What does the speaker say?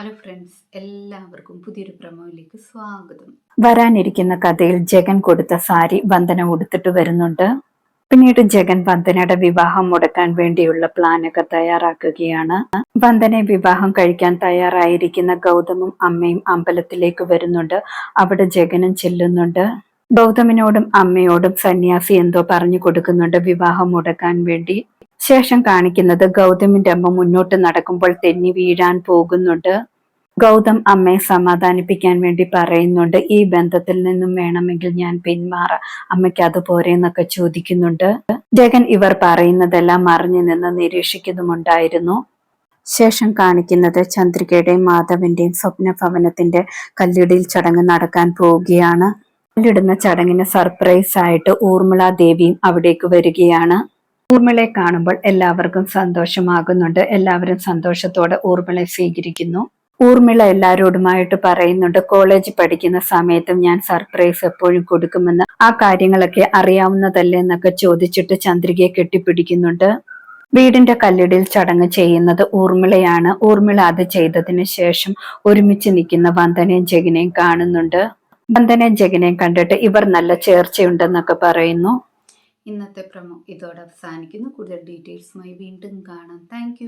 Hello friends എല്ലാവർക്കും പുതിയൊരു പ്രമോയിലേക്ക് സ്വാഗതം. വരാനിരിക്കുന്ന കഥയിൽ ജഗൻ കൊടുത്ത സാരി വന്ദന ഉടുത്തിട്ട് വരുന്നുണ്ട്. പിന്നീട് ജഗൻ വന്ദനയുടെ വിവാഹം മുടക്കാൻ വേണ്ടിയുള്ള പ്ലാനൊക്കെ തയ്യാറാക്കുകയാണ്. വന്ദനെ വിവാഹം കഴിക്കാൻ തയ്യാറായിരിക്കുന്ന ഗൗതമും അമ്മയും അമ്പലത്തിലേക്ക് വരുന്നുണ്ട്. അവിടെ ജഗനും ചെല്ലുന്നുണ്ട്. ഗൗതമിനോടും അമ്മയോടും സന്യാസി എന്തോ പറഞ്ഞു കൊടുക്കുന്നുണ്ട് വിവാഹം മുടക്കാൻ വേണ്ടി. ശേഷം കാണിക്കുന്നത് ഗൗതമിന്റെ അമ്മ മുന്നോട്ട് നടക്കുമ്പോൾ തെന്നി വീഴാൻ പോകുന്നുണ്ട്. ഗൗതം അമ്മയെ സമാധാനിപ്പിക്കാൻ വേണ്ടി പറയുന്നുണ്ട് ഈ ബന്ധത്തിൽ നിന്നും വേണമെങ്കിൽ ഞാൻ പിന്മാറ അമ്മയ്ക്ക് അതുപോലെ എന്നൊക്കെ ചോദിക്കുന്നുണ്ട്. ജഗൻ ഇവർ പറയുന്നതെല്ലാം അറിഞ്ഞു നിന്ന് നിരീക്ഷിക്കുന്നുമുണ്ടായിരുന്നു. ശേഷം കാണിക്കുന്നത് ചന്ദ്രികയുടെയും മാധവന്റെയും സ്വപ്ന ഭവനത്തിന്റെ കല്ലിടിയിൽ ചടങ്ങ് നടക്കാൻ പോവുകയാണ്. കല്ലിടുന്ന ചടങ്ങിന് സർപ്രൈസ് ആയിട്ട് ഊർമിള ദേവിയും അവിടേക്ക് വരികയാണ്. ഊർമിളയെ കാണുമ്പോൾ എല്ലാവർക്കും സന്തോഷമാകുന്നുണ്ട്. എല്ലാവരും സന്തോഷത്തോടെ ഊർമിളയെ സ്വീകരിക്കുന്നു. ഊർമിള എല്ലാവരോടുമായിട്ട് പറയുന്നുണ്ട് കോളേജ് പഠിക്കുന്ന സമയത്തും ഞാൻ സർപ്രൈസ് എപ്പോഴും കൊടുക്കുമെന്ന്. ആ കാര്യങ്ങളൊക്കെ അറിയാവുന്നതല്ലേ എന്നൊക്കെ ചോദിച്ചിട്ട് ചന്ദ്രികയെ കെട്ടിപ്പിടിക്കുന്നുണ്ട്. വീടിന്റെ കല്ലിടിൽ ചടങ്ങ് ചെയ്യുന്നത് ഊർമിളയാണ്. ഊർമിള അത് ചെയ്തതിന് ശേഷം ഒരുമിച്ച് നിൽക്കുന്ന വന്ദനയും ജഗനെയും കാണുന്നുണ്ട്. വന്ദനയും ജഗനെയും കണ്ടിട്ട് ഇവർ നല്ല ചേർച്ചയുണ്ടെന്നൊക്കെ പറയുന്നു. ഇന്നത്തെ പ്രമോ ഇതോടെ അവസാനിക്കുന്നു. കൂടുതൽ ഡീറ്റെയിൽസുമായി വീണ്ടും കാണാം. താങ്ക്